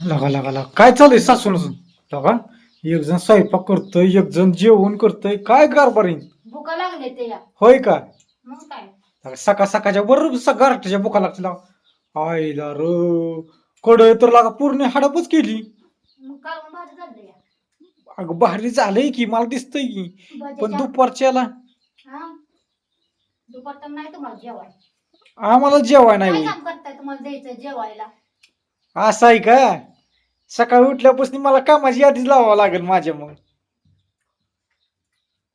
लगा लगा लगा. काय चालू सासून लगा. एक जण स्वयंपाक करतोय एक जण जेवण करतोय. काय कारभारी भुका लागले ते या. होय का? मग काय? लगा सकाळ सकाळच्या बरोबर गारठ्याच्या बुका लागते लागा आईला र. कड तर लागा पूर्ण हाडपच केली. मग कालवून भाजी झालं या. अगं भारी झालंय की मला दिसतंय की. पण भाजीच्या- दुपारच्याला हा? दुपारचं नाही तुम्हाला जेवाय. आम्हाला जेवाय नाही काय होई काम करताय तुम्हाला द्यायचं जेवायला? असं आहे का? सकाळी उठल्यापासून मला कामाची यादीच लावावं लागेल माझ्या मग.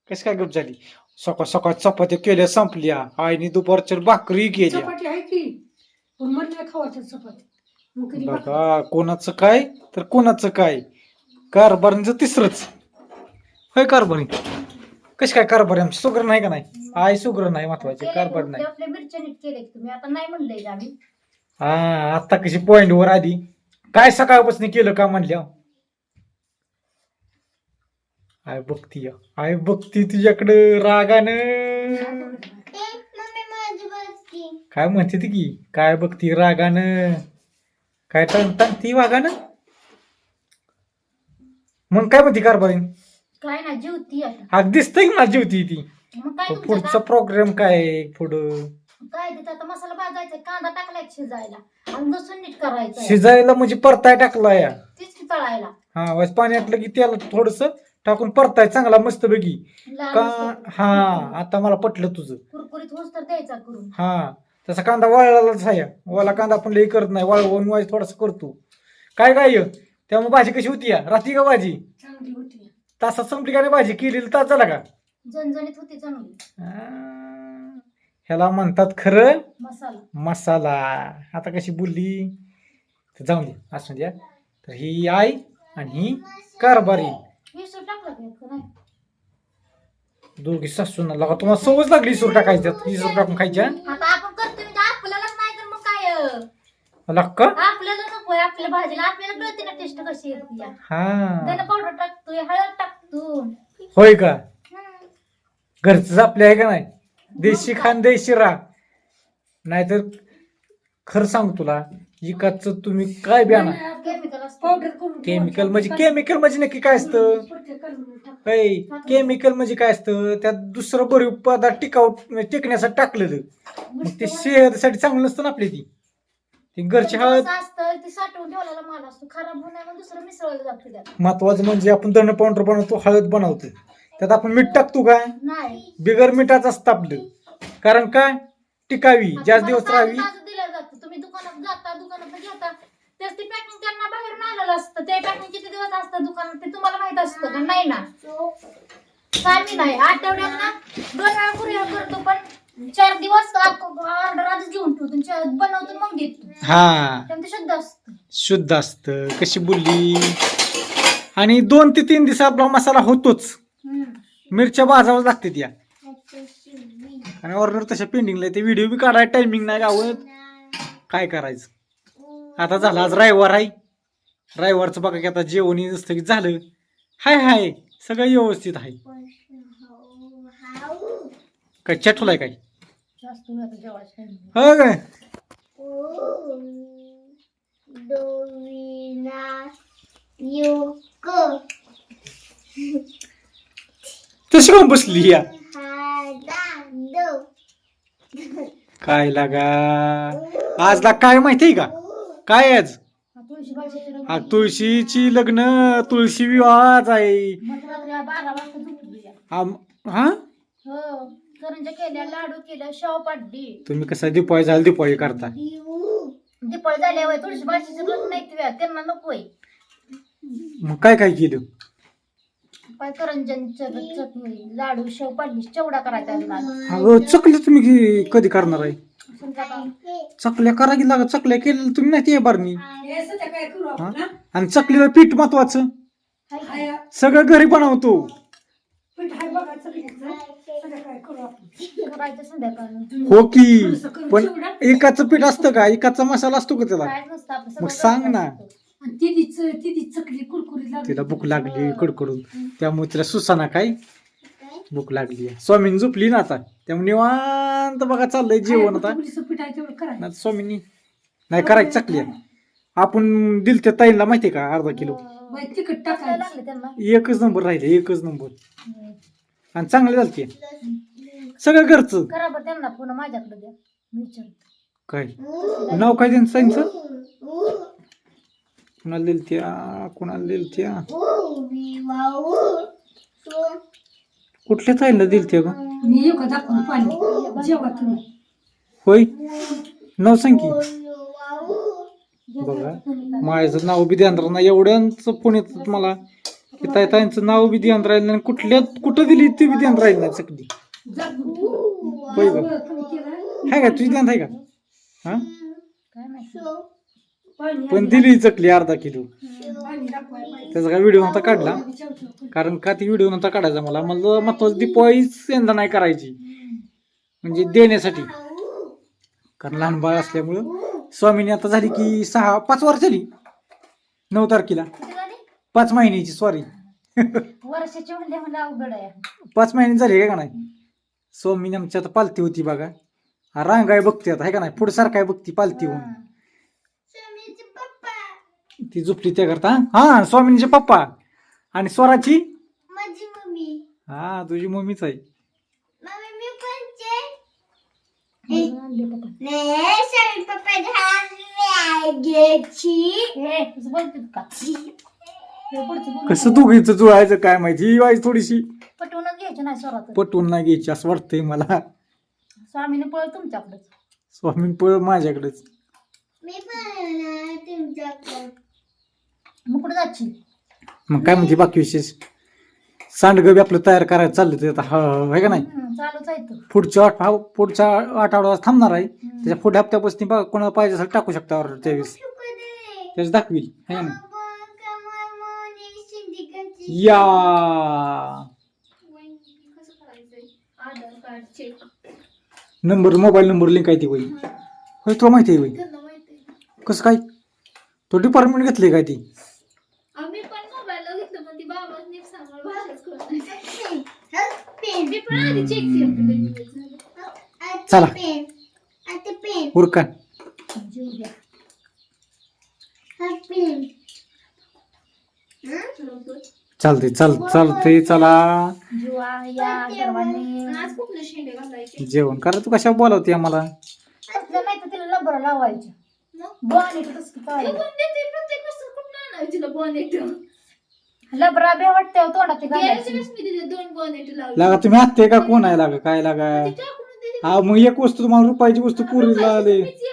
कस काय गप झाली? सकाळ सकाळ चपात्या केल्या संपल्या. आईने दुपारच्या भाकरी केल्या. चपाती आहे की? पण म्हणलं खावायच्या चपाती? मग कधी भाकरी. बघा कोणाचं काय? तर कोणाचं काय? कारभारीचं तिसरंच. होय कारभारी? कशी काय कारभारी? आमची सुग्र नाही का नाही? आई सुग्र नाही महत्त्वाचे कारभार नाही. आपले मिरच्या नीट केले तुम्ही. आता नाही म्हणले आम्ही. हा आता कशी पॉइंट वर आधी काय सकाळपासून केलं का म्हणल्या? आय बघती आय बघती तुझ्याकडं रागानं. काय म्हणते ती की काय बघती रागानं. काय टांग ती वागानं. मग काय म्हणते कारभारी काय ना जेवती आता. हा दिसतंय ना जेवती ती मग काय पण तुमचं पुढचा? प्रोग्राम काय आहे पुढं? काय आता मसाला भाजायचा कांदा टाकलाय शिजायला. आणि लसूण नीट करायचं. शिजायला म्हणजे परताय टाकला या तीच की तळायला. हा वाज पाणी आटलं की त्याला थोडस टाकून परताय चांगला मस्त लाल का मस्त हा आता मला पटलं तुझं. कुरकुरीत होस तर द्यायचा करून. हा तसा कांदा वाळलाच आहे. वाला कांदा आपण लई करत नाही वाळवून वाज थोडासा करतो. काय काय? त्यामुळे भाजी कशी होती या? रात्री का भाजी? चांगली होती. तासात संपली का नाही भाजी? केलेली तास झाला का? झणझणीत होती चांगली. आ, ह्याला म्हणतात खरं मसाला. मसाला. आता कशी बोलली? तर जाऊन दे असू द्या. तर ही आई आणि ही कारभारी. सूर टाकलं का इतकं? नाही. दोघी सासूना लागा तुम्हाला सवच लागली सूर टाकायची. ही सूर टाकून खायच्या? आता आपण करतो म्हणजे आपल्यालाच नाही तर मग काय? अं, लक्का आपल्याला नकोय आपल्या भाजीला आपल्याला कळते ना टेस्ट कशी येते या हा. त्याला पावडर टाकतोय हळद टाकतो होय का? हम्म. घरच आपले आहे का नाही? देशी खान देशी राहा. नाहीतर खरं सांग तुला इकाच तुम्ही काय पावडर करून केमिकल म्हणजे केमिकल म्हणजे नक्की काय असतं. काय केमिकल म्हणजे काय असतं? त्यात दुसरं बरी पदार्थ टिकाऊ म्हणजे टिकण्यासाठी टाकलेलं. मग ते सेहतीसाठी चांगलं नसतं ना आपली ती. ती घरची हळद कसं असतं ते साठवून ठेवलेला माल असतो. खराब होऊ नये म्हणून दुसरं मिसळलं जातं त्यात. महत्वाचं म्हणजे आपण धन पावडर बनवतो हळद बनवतो. त्यात आपण मीठ टाकतो का नाही. बिगर मिठाचं असतं आपलं कारण काय? टिकावी जास्त दिवस राहावी. ताजं ताजं दिलं जातं. तुम्ही दुकानात जाता दुकानात घेता. तेच ते पॅकिंग त्यांना बाहेरून आलेलं असतं. ते पॅकिंग किती दिवस असतं दुकानात ते तुम्हाला माहीत असतं का नाही ना. काय नाही. आठवड्यात ना दोन वेळा कुरिअर करतो पण चार दिवस ऑर्डर आधीच घेऊन ठेवतो. बनवतो मग देतो हा. त्यामुळे ते शुद्ध असतं. शुद्ध असतं. कशी बोलली आणि दोन ते तीन दिवस आपला मसाला होतोच. मिरच्या भाजावं लागते त्या आणि ऑर्डर तशा पेंडिंगला ते व्हिडिओ बी काढायला टायमिंग नाही गावत काय करायचं? आता झालं आज रविवार आहे. रविवारचं बघा की आता जेवण नसतं की झालं. हाय हाय सगळं व्यवस्थित आहे. काय? चटलं आहे काय time नाही. हो काय? तशी कोण बसली या? काय लागा? आजला काय माहितीये का? काय आज? हा तुळशीची लग्न तुळशी विवाह आज आहे. मध्यरात्री हा बारा वाजता झोपली या. आम- हा? हो करंजा केल्या लाडू केल्या शेव पाडली तुम्ही कसं दिपाळी झालं दिपाळी करता? दिपळ झाल्यावर तुळशी भाजीची रंग नाही? त्यांना नकोय मग काय काय केलं? पाय करंजांच्या चटणी लाडू शेव पाडली चिवडा करायचा. अगं चकल्या तुम्ही कि- कधी करणार आहे चकल्या करा की लागा चकल्या केलेल्या तुम्ही नाही ते बारणी हे सध्या काय करू आपण हा? हा? आणि चकलीला पीठ महत्वाचं हाय हाय, का? सगळं घरी बनवतो पीठ हाय बघा सगळ्यांचं. सध्या काय करू आपण करायचं संध्याकाळी हो की पण एकाचं पीठ असतं का एकाचा मसाला असतो का त्याला काय नसतं आपलं मग सगळं सांग ना. असतं. आणि तिथीच तिथीच चकली कुरकुरीत लागली. तिला भूक लागली कडकडून त्यामुळे तिला सुसाना काय? भूक लागली. स्वामीन झोपली ना आता. त्यामुळे निवांत बघा चाललंय जेवण आता. पीठ आहे तेवढं करायचं. ना स्वामीनी नाही करायची चकली. आहे. आपण दिल त्या ताईंला माहितीये का अर्धा किलो? बाई तिखट कसं टाकायचं. लागले त्यांना? एकच नंबर राहिले एकच नंबर. आणि चांगले झालते सगळं घरचं. करा बरं त्यांना फोन माझ्याकडे द्या. मी विचारते. काय? नाव काय त्यांचं ताईंचं? कुणाला दिल त्या कुणाला दिल त्या कुठल्या ताईला दिल त्या ग? मी येऊ का? दाखवून पाणी. जेव्हा तुम्ही. होय? नाव सांग की. बघा माझं नाव बी ध्यान राहणार एवढ्यांच फोन येतात मला. की ताई ताईंचं नाव बी ध्यान राहिलं नाही कुठल्या कुठं दिली ते बी ध्यान राहिलं नाही सगळी. होय केलं? आहे का? तुझी ध्यान आहे का? हा? काय पाणी दिली चकली अर्धा किलो. त्याचा काय व्हिडिओ नव्हता काढला. कारण का ती व्हिडिओ नव्हता काढायचा मला? मला महत्वाचं दिपवाळीच यंदा नाही करायची. म्हणजे देण्यासाठी. कारण लहान बाळ असल्यामुळं स्वामीनी आता झाली की सहा पाच वर्ष झाली. नऊ तारखेला. पाच महिन्याची सॉरी पाच महिने झाले आहे का नाही? स्वामीनी आमची आता पालती होती बघा. हा रांग आहे बघते आता आहे का नाही? पुढे सारखं आहे बघती पालती होऊन. ती झोपली त्या करता हा? स्वामींचे पप्पा. आणि स्वराची? माझी मम्मी. हा तुझी मम्मीच आहे. मम्मी मी कोणचे आणले पप्पा. नाही सॉरी पप्पा घ्यायची ए, तुझं बोलतेत का? पुढचं बोलू कसं नको. दोघीचं जुळायचं काय माहिती? ही वाईज थोडीशी. पटवूनच घ्यायचं नाही स्वरात पटवून नाही घ्यायची असं वाटतंय मला. स्वामीने पळ तुमच्याकडेच. स्वामी पळ माझ्याकडेच. मी पण तुमच्याकडे. मग कुठे जायची मग काय म्हणते बाकी विशेष? सांडगं बी आपलं तयार करायचं चाललं ते आता हा आहे का नाही? चालूच आहे तो. पुढच्या आठ हा- पुढच्या आठवड्यात थांबणार आहे. त्याच्या पुढे हप्त्यापासून बघा कोणाला पाहिजे असेल टाकू शकता ऑर्डर त्यावेळेस. त्यावेळेस दाखवील है का नाही? या! Aadhaar card check number mobile number link आहे ती होई होय तुला माहिती आहे त्यांना माहिती कसं काय? तो डिपार्टमेंट घेतले काय ती आम्ही पण मोबाईल घेतलं पण ती बाबा नीट सांभाळ भाषाच कळत नाही मी पण आधी चेक केलं चला. पेन आता पेन उरका हा चालते चाल चालते चला. जेवण करा तू कशा बोलावते आम्हाला? लावायचं लबरा बे वाटते तोंडात ते गेल्याच्या घालायची वेळेस मी तिथे दोन बॉनेट लावले. लागा तुम्ही आत्ते का? कोण आहे लागा? काय लागा? हा मग एक वस्तू तुम्हाला रुपयाची वस्तू पुरीला आले. मीच